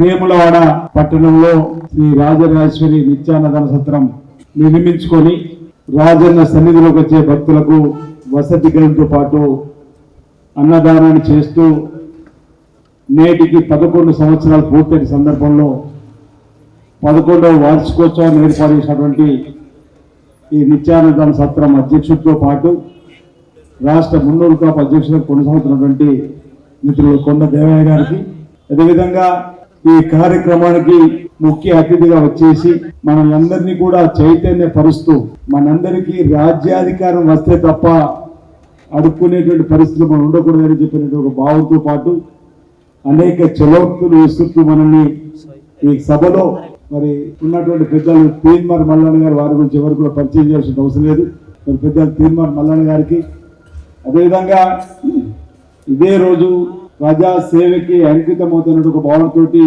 వేములవాడ పట్టణంలో శ్రీ రాజరాజేశ్వరి నిత్యాన్నదాన సత్రం నిర్మించుకొని రాజన్న సన్నిధిలోకి వచ్చే భక్తులకు వసతి గదులతో పాటు అన్నదానాన్ని చేస్తూ నేటికి పదకొండు సంవత్సరాలు పూర్తయిన సందర్భంలో పదకొండవ వార్షికోత్సవాన్ని ఏర్పాటు చేసినటువంటి ఈ నిత్యానందన సత్రం అధ్యక్షుడితో పాటు రాష్ట్ర మున్నూరు కాపు అధ్యక్షులకు కొనసాగుతున్నటువంటి మిత్రులు కొండ దేవయ్య గారికి. అదేవిధంగా ఈ కార్యక్రమానికి ముఖ్య అతిథిగా వచ్చేసి మనందరినీ కూడా చైతన్యపరుస్తూ మనందరికీ రాజ్యాధికారం వస్తే తప్ప అడుక్కునేటువంటి పరిస్థితులు మనం ఉండకూడదని చెప్పినటువంటి ఒక భావంతో పాటు అనేక చలోక్తులు విసురుతూ మనల్ని ఈ సభలో మరి ఉన్నటువంటి పెద్దలు తీన్మార్ మల్లన్న గారు వారి గురించి ఎవరు కూడా పరిచయం చేయాల్సిన అవసరం లేదు. మరి పెద్దలు తీన్మార్ మల్లన్న గారికి అదేవిధంగా ఇదే రోజు ప్రజా సేవకి అంకితమవుతున్నటువంటి ఒక భావనతోటి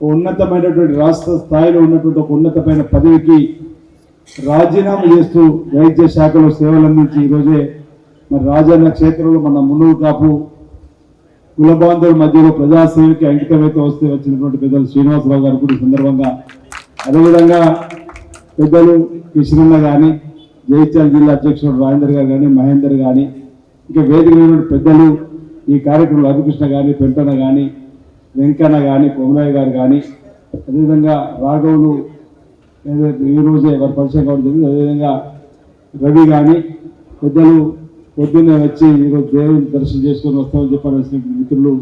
ఉన్నతమైనటువంటి రాష్ట్ర స్థాయిలో ఉన్నటువంటి ఒక ఉన్నతమైన పదవికి రాజీనామా చేస్తూ వైద్య శాఖలో సేవలు అందించి ఈరోజే మరి రాజన్న క్షేత్రంలో మన మునుగు కాపు కులబాంధవుల మధ్యలో ప్రజాసేవకి అంకితమైతే వస్తే వచ్చినటువంటి పెద్దలు శ్రీనివాసరావు గారు కూడా సందర్భంగా అదేవిధంగా పెద్దలు కృష్ణన్న కానీ జగిత్యాల జిల్లా అధ్యక్షుడు రాజేందర్ గారు కానీ మహేందర్ కానీ ఇంకా వేదిక పెద్దలు ఈ కార్యక్రమంలో రఘుకృష్ణ కానీ పెంటన కానీ వెంకన్న కానీ కొమరయ్య గారు కానీ అదేవిధంగా రాఘవులు ఏదైతే ఈరోజే వారు వారి పరిచయం కావడం జరిగింది. అదేవిధంగా రవి కానీ పెద్దలు పొద్దున్నే వచ్చి ఈరోజు దేవుని దర్శనం చేసుకొని వస్తామని చెప్పని వచ్చిన మిత్రులు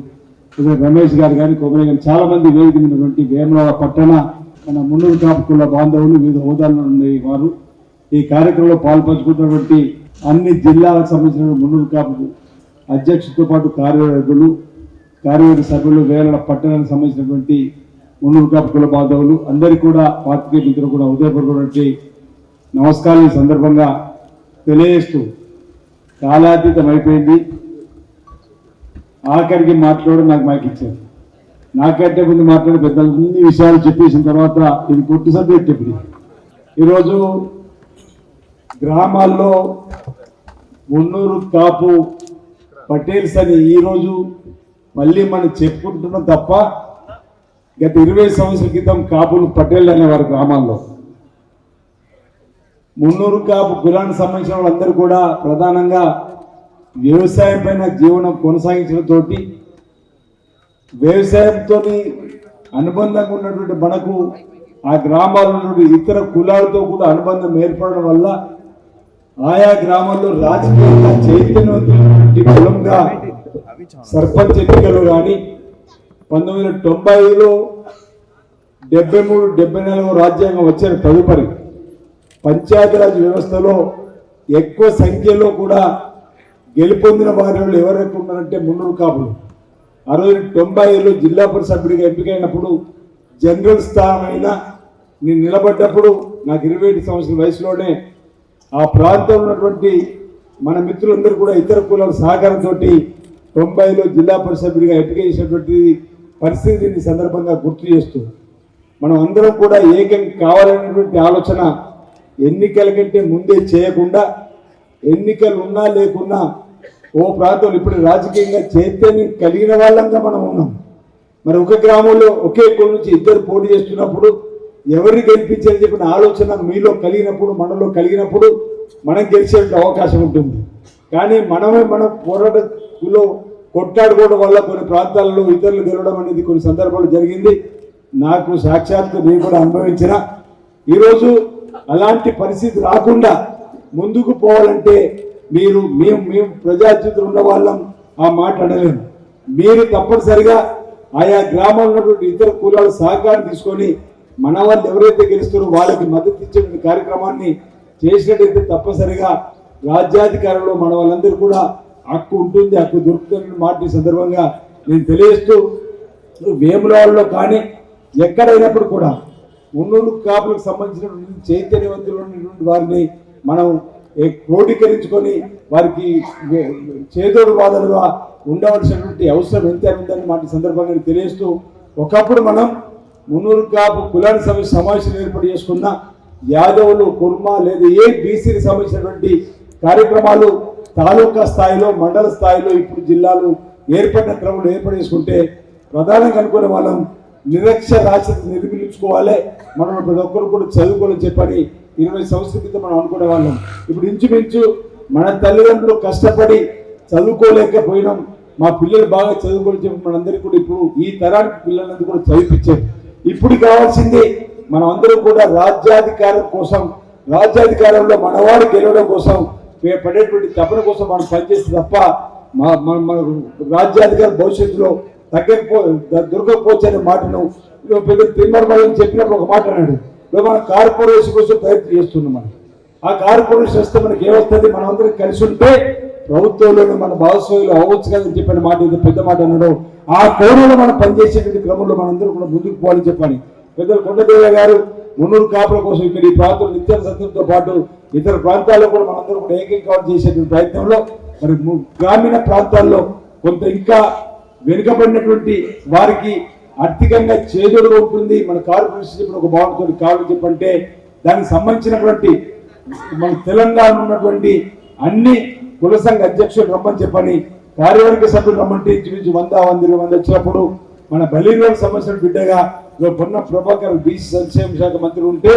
రమేష్ గారు కానీ కొమరయ్య గారు చాలామంది వేదిక ఉన్నటువంటి వేమల పట్టణ మన మున్నూరు కాపుకుల బాంధవులు వివిధ హోదాల్లో ఉండే వారు. ఈ కార్యక్రమంలో పాల్పంచుకున్నటువంటి అన్ని జిల్లాలకు సంబంధించిన మున్నూరు కాపు అధ్యక్షుడితో పాటు కార్యవర్గులు కార్యవర్గ సభ్యులు వేల పట్టణానికి సంబంధించినటువంటి ఉన్నూరు కాపు బాంధవులు అందరికీ కూడా పాత్రికే మిత్రులు కూడా ఉదయపూర్వకటువంటి నమస్కారం ఈ సందర్భంగా తెలియజేస్తూ కాలాతీతం అయిపోయింది. ఆఖరికి మాట్లాడడం నాకు మైక్ ఇచ్చారు. నాకంటే ముందు మాట్లాడే పెద్దలు అన్ని విషయాలు చెప్పేసిన తర్వాత ఇది కొట్టు సబ్జెక్ట్ ఇప్పుడు ఈరోజు గ్రామాల్లో మున్నూరు కాపు పటేల్స్ అని ఈరోజు మళ్ళీ మనం చెప్పుకుంటున్నాం తప్ప గత ఇరవై సంవత్సరాల క్రితం కాపులు పటేల్ అనేవారు గ్రామాల్లో. మున్నూరు కాపు కులానికి సంబంధించిన వాళ్ళందరూ కూడా ప్రధానంగా వ్యవసాయం పైన జీవనం కొనసాగించడంతో వ్యవసాయంతో అనుబంధంగా ఉన్నటువంటి మనకు ఆ గ్రామాల్లో నుండి ఇతర కులాలతో కూడా అనుబంధం ఏర్పడడం వల్ల ఆయా గ్రామాల్లో రాజకీయంగా చైతన్యవంతమైనటువంటి కులంగా సర్పంచ్ ఎన్నికలు కానీ పంతొమ్మిది వందల తొంభై ఐదులో డెబ్బై మూడు డెబ్బై నాలుగు రాజ్యాంగం వచ్చిన తదుపరి పంచాయతీరాజ్ వ్యవస్థలో ఎక్కువ సంఖ్యలో కూడా గెలుపొందిన వారిలో ఎవరెక్కడ ఉన్నారంటే మున్నూరు కాపులు. ఆ రోజు తొంభై ఏళ్ళు జిల్లా పరిసభ్యుడిగా సభ్యుడిగా ఎంపికైనప్పుడు జనరల్ స్థానమైన నేను నిలబడ్డప్పుడు నాకు ఇరవై ఐదు సంవత్సరాల వయసులోనే ఆ ప్రాంతంలో ఉన్నటువంటి మన మిత్రులందరూ కూడా ఇతర కులాల సహకారంతో తొంభైలో జిల్లా పరిషత్గా ఎంపిక చేసినటువంటి పరిస్థితిని సందర్భంగా గుర్తు చేస్తూ మనం అందరం కూడా ఏకం కావాలనేటువంటి ఆలోచన ఎన్నికల కంటే ముందే చేయకుండా ఎన్నికలు ఉన్నా లేకున్నా ఓ ప్రాంతంలో ఇప్పుడు రాజకీయంగా చైతన్యం కలిగిన వాళ్ళంగా మనం ఉన్నాం. మరి ఒక గ్రామంలో ఒకే కులం నుంచి ఇద్దరు పోటీ చేస్తున్నప్పుడు ఎవరిని గెలిపించాలని చెప్పిన ఆలోచన మీలో కలిగినప్పుడు మనలో కలిగినప్పుడు మనం గెలిచే అవకాశం ఉంటుంది. కానీ మనమే మన పోరాటంలో కొట్టాడుకోవడం వల్ల కొన్ని ప్రాంతాలలో ఇతరులు గెలవడం అనేది కొన్ని సందర్భాలు జరిగింది. నాకు సాక్షాత్తు నేను కూడా అనుభవించిన. ఈరోజు అలాంటి పరిస్థితి రాకుండా ముందుకు పోవాలంటే మీరు మేము మేము ప్రజాచితులు ఉన్న వాళ్ళం ఆ మాట అనలేము. మీరు తప్పనిసరిగా ఆయా గ్రామాల్లో ఇతర కులాల సహకారం తీసుకొని మన వాళ్ళు ఎవరైతే గెలుస్తారో వాళ్ళకి మద్దతు ఇచ్చే కార్యక్రమాన్ని చేసినట్టయితే తప్పనిసరిగా రాజ్యాధికారంలో మన వాళ్ళందరూ కూడా హక్కు ఉంటుంది హక్కు దొరుకుతుందని మాట సందర్భంగా నేను తెలియజేస్తూ వేములవాడలో కానీ ఎక్కడైనప్పుడు కూడా ఉన్నూరు కాపులకు సంబంధించినటువంటి చైతన్యవంతులైనటువంటి వారిని మనం క్రోడీకరించుకొని వారికి చేదోడు వాదలుగా ఉండవలసినటువంటి అవసరం ఎంత ఉందని మాట సందర్భంగా నేను తెలియజేస్తూ ఒకప్పుడు మనం మున్నూరు కాపు కులానికి సంబంధించిన సమావేశం ఏర్పాటు చేసుకున్న యాదవులు కుర్మా లేదా ఏ బీసీకి సంబంధించినటువంటి కార్యక్రమాలు తాలూకా స్థాయిలో మండల స్థాయిలో ఇప్పుడు జిల్లాలు ఏర్పడిన క్రమంలో ఏర్పాటు చేసుకుంటే ప్రధానంగా అనుకునే వాళ్ళం నిరక్షరాస్యత నిర్మించుకోవాలి మనం ప్రతి ఒక్కరు కూడా చదువుకోవాలని చెప్పని ఇరవై సంవత్సరాల క్రితం మనం అనుకునే వాళ్ళం. ఇప్పుడు ఇంచుమించు మన తల్లిదండ్రులు కష్టపడి చదువుకోలేకపోయినాం. మా పిల్లలు బాగా చదువుకోవాలని చెప్పి మనందరికీ కూడా ఇప్పుడు ఈ తరానికి పిల్లలందరూ కూడా చదివించారు ఇప్పుడు కావాల్సింది మనం అందరం కూడా రాజ్యాధికారం కోసం రాజ్యాధికారంలో మనవాడు గెలవడం కోసం పడేటువంటి తపన కోసం మనం పనిచేస్తే తప్ప మా మన మన రాజ్యాధికారం భవిష్యత్తులో తగ్గకపో ద- దొరకకపోవచ్చు అనే మాటను పెద్ద తిమ్మరమని చెప్పినప్పుడు ఒక మాట అన్నాడు. ఇప్పుడు మనం కార్పొరేషన్ కోసం ప్రయత్నం చేస్తున్నాం మనం. ఆ కార్పొరేషన్ వస్తే మనకి ఏమొస్తుంది? మనం అందరం కలిసి ఉంటే ప్రభుత్వంలోనే మన భాగస్వాములు అవ్వచ్చు కదని చెప్పిన మాట ఇది పెద్ద మాట అన్నాడు ఆ కోణంలో మనం పనిచేసేటువంటి క్రమంలో మనందరూ కూడా ముందుకు పోవాలని చెప్పని పెద్దలు కొండదేవ గారు మున్నూరు కాపుల కోసం ఇక్కడ ఈ ప్రాంతం నిత్య సత్యంతో పాటు ఇతర ప్రాంతాల్లో కూడా మనందరూ కూడా ఏకీకరణ చేసేటువంటి ప్రయత్నంలో మరి గ్రామీణ ప్రాంతాల్లో కొంత ఇంకా వెనుకబడినటువంటి వారికి ఆర్థికంగా చేదోడుగా ఉంటుంది. మన కార్పొరేషన్ ఇప్పుడు ఒక బాగుంటుంది. కావాలని చెప్పంటే దానికి సంబంధించినటువంటి మన తెలంగాణ ఉన్నటువంటి అన్ని కుల సంఘ అధ్యక్షులు రమ్మని చెప్పని కార్యవర్గ సభ్యులు రమ్మంటే ఇంచుమించు వంద వంద ఇరవై మంది వచ్చినప్పుడు మన బలీరోడ్ సమస్యలు బిడ్డగా ఇదిగో పొన్న ప్రభాకర్ బీసీ సంక్షేమ శాఖ మంత్రి ఉంటే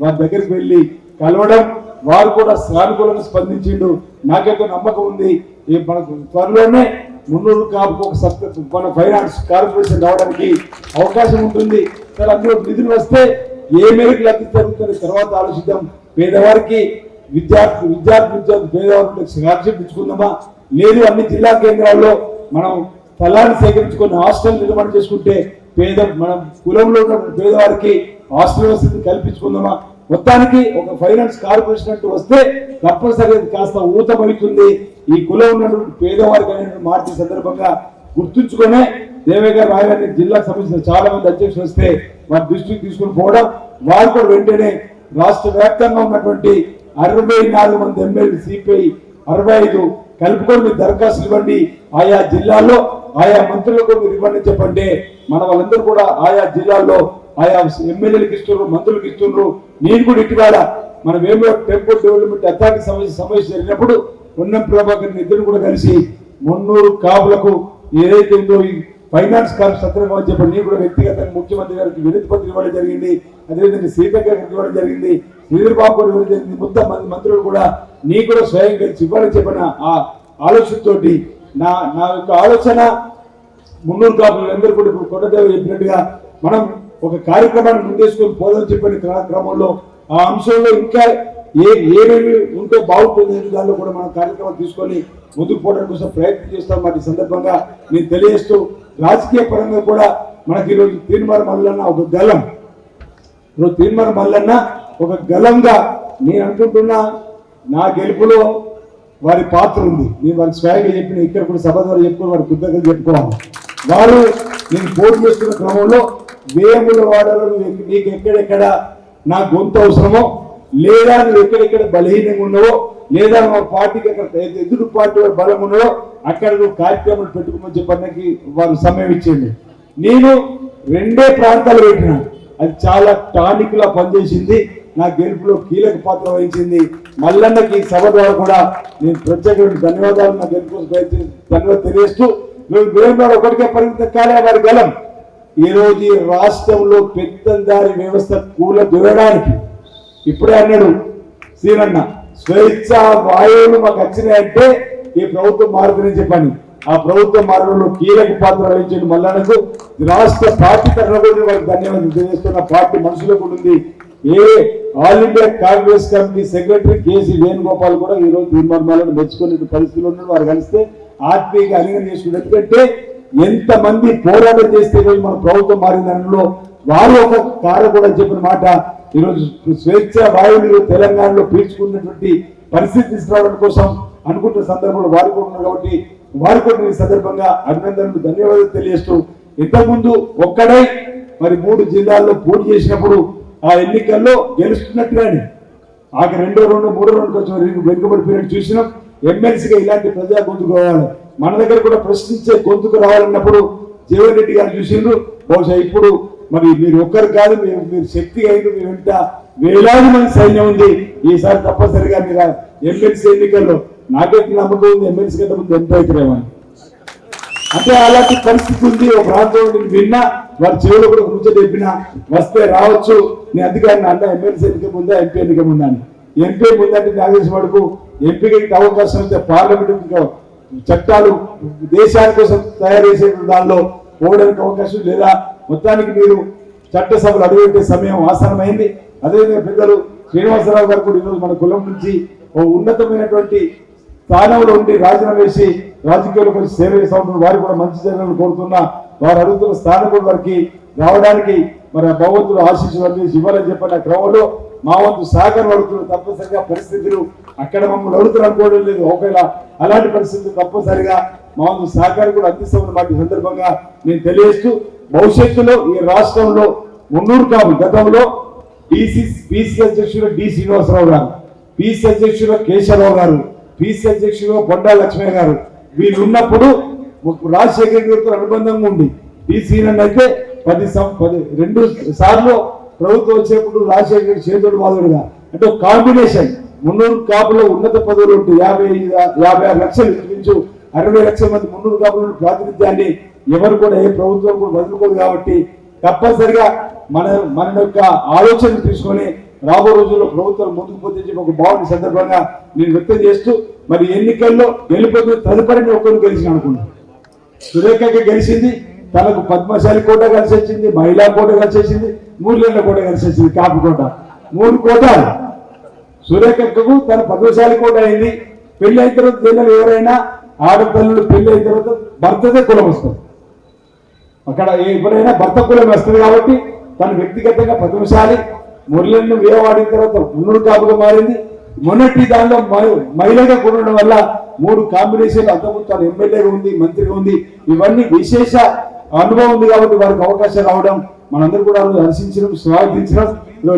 వారి దగ్గరికి వెళ్ళి కలవడం వారు కూడా సానుకూలంగా స్పందించిండు. నాకైతే నమ్మకం ఉంది. ఈ మనకు త్వరలోనే మున్నూరు కాపుకు ఒక సబ్ మన ఫైనాన్స్ కార్పొరేషన్ రావడానికి అవకాశం ఉంటుంది. సరే అందులో నిధులు వస్తే ఏ మేరకు లబ్ధి జరుగుతుంది తర్వాత ఆలోచిద్దాం. పేదవారికి విద్యార్థి విద్యార్థి విద్యార్థి పేదవారికి స్కాలర్షిప్ ఇచ్చుకుందామా? లేదు అన్ని జిల్లా కేంద్రాల్లో మనం స్థలాన్ని సేకరించుకొని హాస్టల్ నిర్మాణం చేసుకుంటే పేద మనం కులంలో ఉన్న పేదవారికి హాస్టల్ వసతి కల్పించుకుందామా? మొత్తానికి ఒక ఫైనాన్స్ కార్పొరేషన్ అంటూ వస్తే తప్పనిసరిగా కాస్త ఊతమవుతుంది ఈ కులం ఉన్నటువంటి పేదవారికి అనేటువంటి మార్చే సందర్భంగా గుర్తుంచుకునే దేవయ్య గారు రాయగారిని జిల్లాకు సంబంధించిన చాలా మంది అధ్యక్షులు వస్తే వారి దృష్టికి తీసుకుని పోవడం వారు కూడా వెంటనే రాష్ట్ర వ్యాప్తంగా ఉన్నటువంటి అరవై నాలుగు మంది ఎమ్మెల్యే సిపిఐ అరవై ఐదు కలుపుకొని మీరు దరఖాస్తులు ఇవ్వండి. ఆయా జిల్లాల్లో ఆయా మంత్రులకు మీరు ఇవ్వండి చెప్పండి మన వాళ్ళందరూ కూడా ఆయా జిల్లాల్లో ఆయా ఎమ్మెల్యేలకు ఇస్తున్నారు మంత్రులకు ఇస్తున్నారు. నేను కూడా ఇటువాడ మనం ఏమో టెంపుల్ డెవలప్మెంట్ అథారిటీ సమస్య సమస్య జరిగినప్పుడు ఉన్న ప్రభాకర్ ఇద్దరు కూడా కలిసి మున్నూరు కాపులకు ఏదైతే ఉందో ఈ ఫైనాన్స్ కార్డు సత్రంగా చెప్పండి చెప్పి నేను కూడా వ్యక్తిగతంగా ముఖ్యమంత్రి గారికి వినతి పత్రిక ఇవ్వడం జరిగింది. అదేవిధంగా సీతక్క గారికి ఇవ్వడం జరిగింది. శ్రీధర్ బాబు కూడా ఇవ్వడం జరిగింది. మొత్తం మంత్రులు కూడా నీ కూడా స్వయం చివరి ఇవ్వాలని చెప్పిన ఆ ఆలోచనతోటి నా నా యొక్క ఆలోచన మున్నూరు కాపులు అందరూ కూడా ఇప్పుడు కొండదేవ చెప్పినట్టుగా మనం ఒక కార్యక్రమాన్ని ముందేసుకొని పోదని చెప్పిన క్రమంలో ఆ అంశంలో ఇంకా ఏ ఏమేమి ఉంటే బాగుంటుంది అనే దానిలో కూడా మనం కార్యక్రమం తీసుకొని ముందుకు పోవడం కోసం ప్రయత్నం చేస్తాం. వాటి సందర్భంగా నేను తెలియజేస్తూ రాజకీయ పరంగా కూడా మనకి ఈరోజు తీర్మార మల్లన్న ఒక గలం ఇప్పుడు తీర్మార మల్లన్న ఒక గలంగా నేను అనుకుంటున్నా నా గెలుపులో వారి పాత్ర ఉంది. నేను వారి స్వయంగా చెప్పిన ఇక్కడ కూడా సభ ద్వారా చెప్పుకుని వారి కృతజ్ఞతలు చెప్పుకోవాలి. వారు నేను పోటీ చేస్తున్న క్రమంలో వేముల వాడలో నీకు ఎక్కడెక్కడ నా గొంతు అవసరమో లేదా నువ్వు ఎక్కడెక్కడ బలహీనంగా ఉన్నావో లేదా మా పార్టీకి అక్కడ ఎదురు పార్టీ వాడు బలం ఉన్నాడో అక్కడ నువ్వు కార్యక్రమాలు పెట్టుకోమని చెప్పడానికి వారు సమయం ఇచ్చేయండి నేను రెండే ప్రాంతాలు పెట్టినాను అది చాలా టానిక్ లా పనిచేసింది. నా గెలుపులో కీలక పాత్ర వహించింది మల్లన్నకి ఈ సభ ద్వారా కూడా నేను ప్రత్యేకమైన ధన్యవాదాలు నా గెలుపు ధన్యవాదాలు తెలియజేస్తూ మేము వేరే ఒకటికే పరిమితం కాలే వారి గలం ఈ ఈ రాష్ట్రంలో పెద్దందారి వ్యవస్థ కూల దువ్వడానికి ఇప్పుడే అన్నాడు శ్రీరన్న స్వేచ్ఛ వాయువులు మాకు వచ్చినాయంటే ఈ ప్రభుత్వం మారుతుందని చెప్పని. ఆ ప్రభుత్వ మార్గంలో కీలక పాత్ర వహించిన మల్లన్నకు. రాష్ట్ర పార్టీ తరఫున వారికి ధన్యవాదాలు తెలియజేస్తున్న పార్టీ మనసులో కూడా ఉంది. ఏ all India Congress committee secretary KC Venugopal కూడా ఈ రోజు తీర్మానాలను మెచ్చుకునే పరిస్థితులు ఉన్నారు వారు కలిస్తే ఆత్మీయంగా అలింగన చేసుకున్నారు ఎందుకంటే ఎంతమంది పోరాటం చేస్తే ఈరోజు మన ప్రభుత్వం మారిన దానిలో వారు ఒక కారు కూడా చెప్పిన మాట. ఈరోజు స్వేచ్ఛ వాయువులు తెలంగాణలో పీల్చుకున్నటువంటి పరిస్థితి తీసుకురావడం కోసం అనుకుంటున్న సందర్భంలో వారు కూడా ఉన్నారు కాబట్టి వారు కూడా ఈ సందర్భంగా అభినందనలు ధన్యవాదాలు తెలియజేస్తూ ఇంతకుముందు ఒక్కడే మరి మూడు జిల్లాల్లో పోటీ చేసినప్పుడు ఆ ఎన్నికల్లో గెలుస్తున్నట్టుగానే ఆక రెండో రెండు మూడో రెండు కొంచెం వెనుకబడిపోయినట్టు చూసినాం. ఎమ్మెల్సీగా ఇలాంటి ప్రజా గొంతుకు రావాలి. మన దగ్గర కూడా ప్రశ్నించే గొంతుకు రావాలన్నప్పుడు జీవన్ రెడ్డి గారు చూసిండ్రు. బహుశా ఇప్పుడు మరి మీరు ఒక్కరు కాదు మీరు మీరు శక్తి అయింది మీ వెంట వేలాది మంది సైన్యం ఉంది. ఈసారి తప్పనిసరిగా మీరు ఎమ్మెల్సీ ఎన్నికల్లో నాకైతే నమ్మకం ఉంది ఎమ్మెల్సీ కంటే ముందు ఎంత అవుతారేమో అంటే అలాంటి పరిస్థితి ఉంది. ఒక ప్రాంతం నేను విన్నా వారి చెవులు కూడా కూర్చొని వస్తే రావచ్చు. నేను అందుకని అన్న ఎమ్మెల్సీ ఎన్నిక ముందా ఎంపీ ఎన్నిక ముందా అని ఎంపీ ముందంటే నాగేశ్వర వరకు ఎంపీకి అవకాశం అయితే పార్లమెంట్ చట్టాలు దేశాని కోసం తయారు చేసే దానిలో పోవడానికి అవకాశం లేదా? మొత్తానికి మీరు చట్టసభలు అడుగుపెట్టే సమయం ఆసనమైంది అదేవిధంగా పెద్దలు శ్రీనివాసరావు గారు కూడా ఈరోజు మన కులం నుంచి ఓ ఉన్నతమైనటువంటి స్థానంలో ఉండి రాజీనామా వేసి రాజకీయాల్లో కొంచెం సేవ చేస్తా ఉంటున్నారు వారు కూడా మంచి జరగాలని కోరుతున్నా. వారు అడుగుతున్న స్థానం వారికి రావడానికి మరి ఆ భగవంతుడు ఆశీస్సులు ఇవ్వాలని చెప్పిన క్రమంలో మా వంతు సహకారం అడుగుతున్న తప్పనిసరిగా పరిస్థితులు అక్కడ మమ్మల్ని అడుగుతున్న అనుకోవడం లేదు. ఒకవేళ అలాంటి పరిస్థితులు తప్పనిసరిగా మా వంతు సహకారం కూడా అందిస్తామని మాట సందర్భంగా నేను తెలియజేస్తూ భవిష్యత్తులో ఈ రాష్ట్రంలో మున్నూరు కాపు గతంలో డిసి పిసి అధ్యక్షుడు డి శ్రీనివాసరావు గారు పిసి అధ్యక్షుడు కేశవరావు గారు పిసి అధ్యక్షుడు బొండా లక్ష్మయ్య గారు వీళ్ళు ఉన్నప్పుడు రాజశేఖర్ రాజశేఖర గారితో అనుబంధంగా ఉంది డిసి అయితే పది సం- పది రెండు సార్లు ప్రభుత్వం వచ్చేప్పుడు రాజశేఖర్ చేతుడు బాధుడుగా అంటే ఒక కాంబినేషన్. మున్నూరు కాపులో ఉన్నత పదవులు ఉంటే యాభై ఐదు యాభై ఆరు లక్షలు ఇంచుమించు అరవై లక్షల మంది మున్నూరు కాపుల ప్రాతినిధ్యాన్ని ఎవరు కూడా ఏ ప్రభుత్వం కూడా వదులుకోదు కాబట్టి తప్పనిసరిగా మన మన యొక్క ఆలోచన తీసుకొని రాబో రోజుల్లో ప్రభుత్వం ముందుకు పోతే ఒక బాగుంది సందర్భంగా నేను వ్యక్తం చేస్తూ మరి ఎన్నికల్లో వెళ్ళిపోతే తదుపరి ఒక్కరు గెలిచిన అనుకుంటున్నాను సురేఖకి గెలిచింది. తనకు పద్మశాలి కోట కలిసి వచ్చింది మహిళా కోట కలిసి వచ్చింది మూర్లేళ్ళ కోట కలిసి వచ్చింది కాపు కోట. మూడు కోట సురేఖకు తన పద్మశాలి కోట అయింది. పెళ్ళి అయిన తర్వాత జనాలు ఎవరైనా ఆడపిల్లలు పెళ్ళి అయిన తర్వాత భర్తదే కులం వస్తుంది. అక్కడ ఎప్పుడైనా భర్త కులం వస్తుంది కాబట్టి తను వ్యక్తిగతంగా పద్మశాలి మురళిని వేవాడిన తర్వాత మున్నుడు కాపుగా మారింది. మొన్నటి దానిలో మహిళగా ఉండడం వల్ల మూడు కాంబినేషన్లు అంతకుముందు తను ఎమ్మెల్యేగా ఉంది మంత్రిగా ఉంది. ఇవన్నీ విశేష అనుభవం ఉంది కాబట్టి వారికి అవకాశం రావడం మనందరూ కూడా హర్షించడం స్వాగతించడం.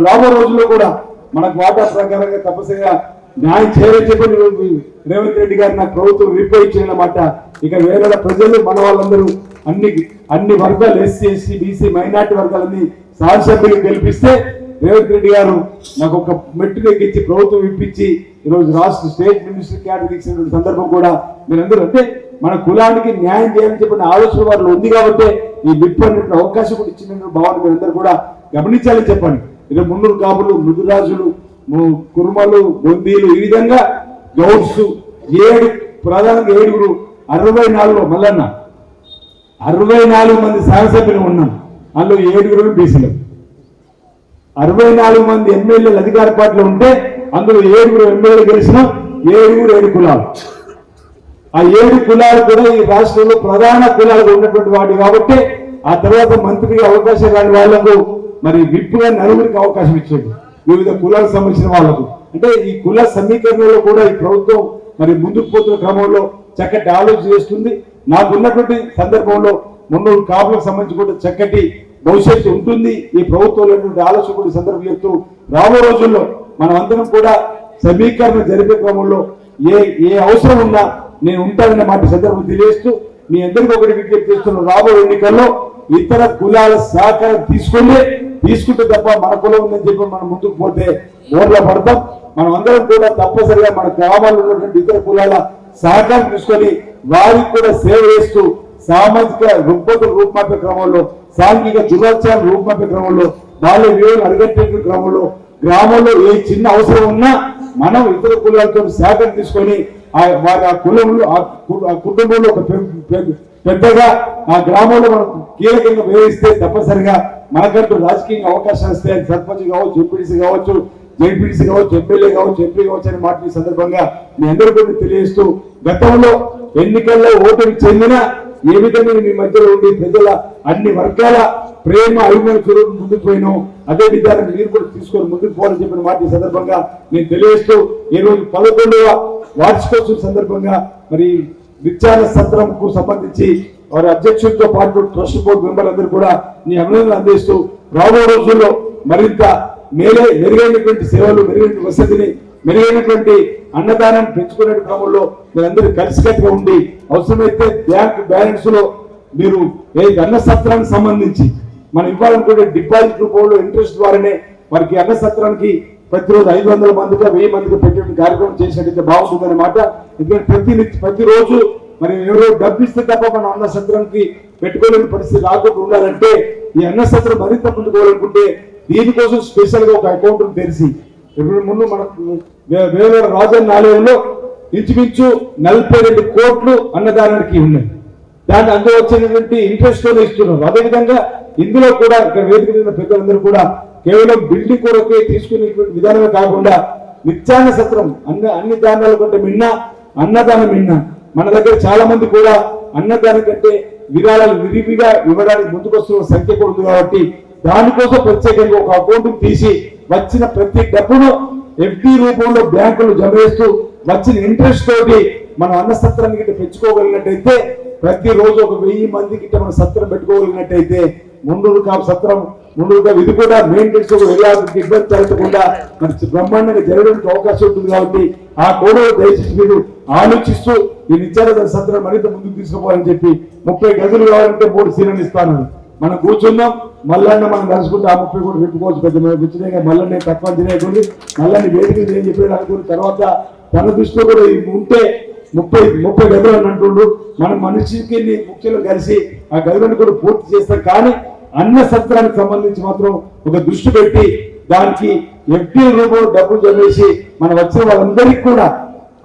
రాబో రోజుల్లో కూడా మనకు వాటా ప్రకారంగా తప్పనిసరిగా న్యాయం చేయాలని చెప్పి రేవంత్ రెడ్డి గారు నాకు ప్రభుత్వం రిపే ఇచ్చిందన్నమాట ఇక వేరే ప్రజలు మన వాళ్ళందరూ అన్ని అన్ని వర్గాలు ఎస్సీ ఎస్సీ బీసీ మైనార్టీ వర్గాలన్నీ శాసనసభ్యులు గెలిపిస్తే రేవంత్ రెడ్డి గారు నాకు ఒక మెట్టు ఎక్కించి ప్రభుత్వం ఇప్పించి ఈరోజు రాష్ట్ర స్టేట్ మినిస్టర్ క్యాడర్ ఇచ్చినటువంటి సందర్భం కూడా మీరందరూ అంటే మన కులానికి న్యాయం చేయాలని చెప్పిన ఆలోచన వారిలో ఉంది కాబట్టి ఈ విప్ అనేటువంటి అవకాశం కూడా ఇచ్చిన భావన మీరందరూ కూడా గమనించాలని చెప్పండి. ఇక్కడ మున్నూరు కాపులు మృదురాజులు కుర్మలు బొందీలు ఈ విధంగా గౌడ్స్ ఏడు ప్రధానంగా ఏడుగురు అరవై నాలుగులో మల్లన్న అరవై నాలుగు మంది శాసనసభ్యులు ఉన్నాం. అందులో ఏడుగురు బీసీలు. అరవై నాలుగు మంది ఎమ్మెల్యేలు అధికార పార్టీలో ఉంటే అందులో ఏడుగురు ఎమ్మెల్యేలు గెలిచిన ఏడుగురు ఏడు కులాలు. ఆ ఏడు కులాలు కూడా ఈ రాష్ట్రంలో ప్రధాన కులాలుగా ఉన్నటువంటి వాడు కాబట్టి ఆ తర్వాత మంత్రికి అవకాశం రాని వాళ్ళకు మరి విప్పుగా నలుగురికి అవకాశం ఇచ్చాడు. వివిధ కులాలకు సంబంధించిన వాళ్ళకు అంటే ఈ కుల సమీకరణలో కూడా ఈ ప్రభుత్వం మరి ముందుకు పోతున్న క్రమంలో చక్కటి ఆలోచన చేస్తుంది. నాకు ఉన్నటువంటి సందర్భంలో మున్నూరు కాపులకు సంబంధించి కూడా చక్కటి భవిష్యత్తు ఉంటుంది. ఈ ప్రభుత్వంలో ఆలోచన కూడా సందర్భం చెప్తూ రాబో రోజుల్లో మనం అందరం కూడా సమీకరణ జరిపే క్రమంలో ఏ ఏ అవసరం ఉన్నా నేను ఉంటానన్న మాట సందర్భం తెలియజేస్తూ మీ అందరికీ ఒకటి విజ్ఞప్తి చేస్తున్న రాబోయే ఎన్నికల్లో ఇతర కులాల సహకారం తీసుకుని తీసుకుంటే తప్ప మన కులం ఉందని చెప్పి మనం ముందుకు పోతే ఓట్ల పడతాం. మనం అందరం కూడా తప్పనిసరిగా మన గ్రామాల్లో ఉన్నటువంటి ఇతర కులాల సహకారం తీసుకొని వారికి కూడా సేవ చేస్తూ సామాజిక రుగ్మతుల రూపుమాపే క్రమంలో సాంఘిక దురాచార రూపుమాపే క్రమంలో బాల్య విలువలు అడిగట్టే క్రమంలో గ్రామంలో ఏ చిన్న అవసరం ఉన్నా మనం ఇతర కులాలతో సహకారం తీసుకొని వారి ఆ కులంలో ఆ ఆ కుటుంబంలో ఒక పెద్దగా ఆ గ్రామంలో మనం కీలకంగా వ్యవహరిస్తే తప్పనిసరిగా మనకంటూ రాజకీయంగా అవకాశాలు వస్తాయి సర్పంచ్ కావచ్చు ఎంపీడీసీ కావచ్చు జైపీడీసీ కావచ్చు ఎమ్మెల్యే కావచ్చు ఎంపీ కావచ్చు అనే మాట ఈ సందర్భంగా మీ అందరూ కూడా తెలియజేస్తూ గతంలో ఎన్నికల్లో ఓటమి చెందిన ఏ విధంగా మీ మధ్యలో ఉండి ప్రజల అన్ని వర్గాల ప్రేమ అభిమాన చూడడం ముందుకు పోయినాం అదే విధానం మీరు కూడా తీసుకొని ముందుకు పోవాలని చెప్పిన మాట ఈ సందర్భంగా నేను తెలియజేస్తూ ఈ రోజు పదకొండవ వార్షికోత్సవం సందర్భంగా మరి విచారణ సత్రంకు సంబంధించి వారి అధ్యక్షులతో పాటు ట్రస్ట్ బోర్డు మెంబర్లందరూ కూడా నీ అభినందనలు అందిస్తూ రాబో రోజుల్లో మరింత మేలే మెరుగైనటువంటి సేవలు మెరుగైన వసతిని మెరుగైనటువంటి అన్నదానాన్ని పెంచుకునే క్రమంలో మీరందరూ కలిసికట్టుగా ఉండి అవసరమైతే బ్యాంక్ బ్యాలెన్స్లో మీరు ఏ అన్న సత్రానికి సంబంధించి మనం ఇవ్వాలనుకుంటే డిపాజిట్ రూపంలో ఇంట్రెస్ట్ ద్వారానే వారికి అన్న సత్రానికి ప్రతిరోజు ఐదు వందల మందిగా వెయ్యి మందికి పెట్టే కార్యక్రమం చేసినట్టయితే బాగుంటుందనే మాట. ఎందుకంటే ప్రతి ప్రతిరోజు మరి ఎవరో డబ్బు ఇస్తే తప్ప మనం అన్న సత్రంకి పెట్టుకోలేని పరిస్థితి రాకుండా ఉండాలంటే ఈ అన్న సత్రం మరింత ముందుకోవాలనుకుంటే దీనికోసం స్పెషల్గా ఒక అకౌంట్ తెరిచి ఇప్పుడు ముందు మనకు వే- వేరే రాజన్న ఆలయంలో ఇంచుమించు నలభై రెండు కోట్లు అన్నదానానికి ఉన్నాయి. దాన్ని అందులో వచ్చినటువంటి ఇంట్రెస్ట్తో ఇస్తున్నారు. అదేవిధంగా ఇందులో కూడా ఇక్కడ వేదిక మీద పెద్దలందరూ కూడా కేవలం బిల్డింగ్ కొరకే తీసుకునేటువంటి విధానమే కాకుండా నిత్యాన్న సత్రం అన్ని అన్ని దానాల కంటే మిన్న అన్నదానం మిన్న. మన దగ్గర చాలా మంది కూడా అన్నదానం కంటే విరాళాలు విరివిగా ఇవ్వడానికి ముందుకొస్తున్న సంఖ్య కూడా ఉంది కాబట్టి దానికోసం ప్రత్యేకంగా ఒక అకౌంట్ తీసి వచ్చిన ప్రతి డబ్బును ఎఫ్డి రూపంలో బ్యాంకులు జమ చేస్తూ వచ్చిన ఇంట్రెస్ట్ తోటి మనం అన్న సత్రం గిట్ట పెంచుకోగలిగినట్టయితే ప్రతిరోజు ఒక వెయ్యి మంది గిట్ట మనం సత్రం పెట్టుకోగలిగినట్టయితే ముందు కాపు సత్రం ముందుగా ఇది కూడా మెయింటెన్స్ ఇబ్బంది జరగకుండా మనకి బ్రహ్మాండంగా జరగడానికి అవకాశం ఉంటుంది కాబట్టి ఆ కోడలు దయచేసి మీరు ఆలోచిస్తూ ఈ నిత్యానంద సత్రం మరింత ముందుకు తీసుకుపోవాలని చెప్పి ముప్పై గదులు కావాలంటే మూడు సీలను ఇస్తాను. మనం కూర్చుందాం మల్లన్న మనం కలుసుకుంటే ఆ ముప్పై కూడా పెట్టుకోవచ్చు పెద్ద మేము కూర్చునే మల్లన్న తక్కువ తినేయకుండా మల్లన్న వేదిక ఏం చెప్పాడు అనుకున్న తర్వాత తన దృష్టిలో కూడా ఉంటే ముప్పై ముప్పై గదులు అని అంటుండు. మనం మనిషికి ముఖ్యులు కలిసి ఆ గదులను కూడా పూర్తి చేస్తాం. కానీ అన్న సత్రానికి సంబంధించి మాత్రం ఒక దృష్టి పెట్టి దానికి ఎఫ్డీ రూపంలో డబ్బులు జమేసి మనం వచ్చిన వాళ్ళందరికీ కూడా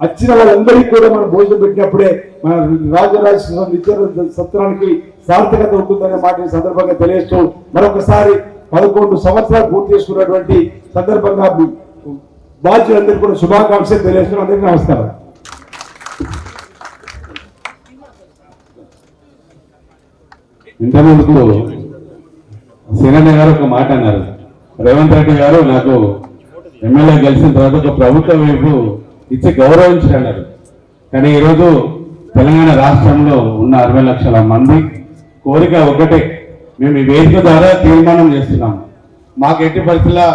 వచ్చిన వాళ్ళందరికీ కూడా మనం భోజనం పెట్టినప్పుడే మన రాజరాజ సత్రానికి సార్థకత ఉంటుందనే మాట ఈ సందర్భంగా తెలియజేస్తూ మరొకసారి పదకొండు సంవత్సరాలు పూర్తి చేసుకున్నటువంటి సందర్భంగా బాధ్యులందరికీ కూడా శుభాకాంక్షలు తెలియజేస్తున్నాం అందరికీ నమస్కారం. ఇంతకుముందుకు సీనన్న గారు ఒక మాట అన్నారు. రేవంత్ రెడ్డి గారు నాకు ఎమ్మెల్యే గెలిచిన తర్వాత ఒక ప్రభుత్వ వైపు ఇచ్చి గౌరవించారు. కానీ ఈరోజు తెలంగాణ రాష్ట్రంలో ఉన్న అరవై లక్షల మంది కోరిక ఒకటే. మేము ఈ వేదిక ద్వారా తీర్మానం చేస్తున్నాం. మాకు ఎట్టి పరిస్థితుల్లో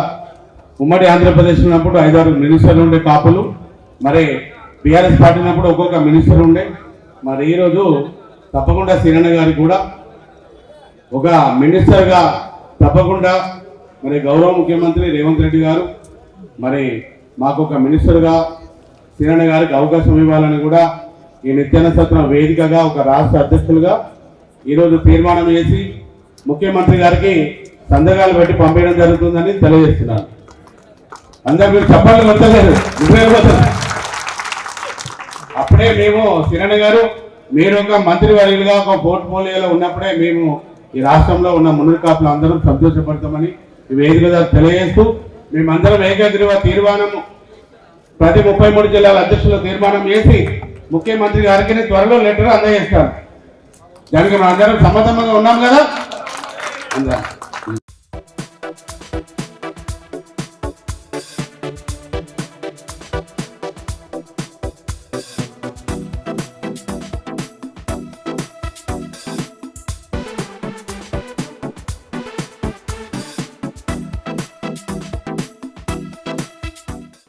ఉమ్మడి ఆంధ్రప్రదేశ్ ఉన్నప్పుడు ఐదారు మినిస్టర్లు ఉండే కాపులు మరి బీఆర్ఎస్ పార్టీ ఉన్నప్పుడు ఒక్కొక్క మినిస్టర్ ఉండే. మరి ఈరోజు తప్పకుండా సీనన్న గారికి కూడా ఒక మినిస్టర్గా తప్పకుండా మరి గౌరవ ముఖ్యమంత్రి రేవంత్ రెడ్డి గారు మరి మాకు ఒక మినిస్టర్గా సీనన్న గారికి అవకాశం ఇవ్వాలని కూడా ఈ నిత్యాన సత్రం వేదికగా ఒక రాష్ట్ర అధ్యక్షులుగా ఈరోజు తీర్మానం చేసి ముఖ్యమంత్రి గారికి సంతకాలు పెట్టి పంపించడం జరుగుతుందని తెలియజేస్తున్నాను. అందరు మీరు చెప్పాలి వచ్చలేదు అప్పుడే మేము కిరణ్ గారు మీరు ఒక మంత్రి వర్యులుగా ఒక పోర్ట్ఫోలియోలో ఉన్నప్పుడే మేము ఈ రాష్ట్రంలో ఉన్న మునులు కాపులు అందరం సంతోషపడతామని ఈ వేదిక తెలియజేస్తూ మేమందరం ఏకగ్రీవ తీర్మానము ప్రతి ముప్పై మూడు జిల్లాల అధ్యక్షుల తీర్మానం చేసి ముఖ్యమంత్రి గారికి త్వరలో లెటర్ అందజేస్తాను. దానికి మనం అందరం సమ్మతంగా ఉన్నాం కదా? అందా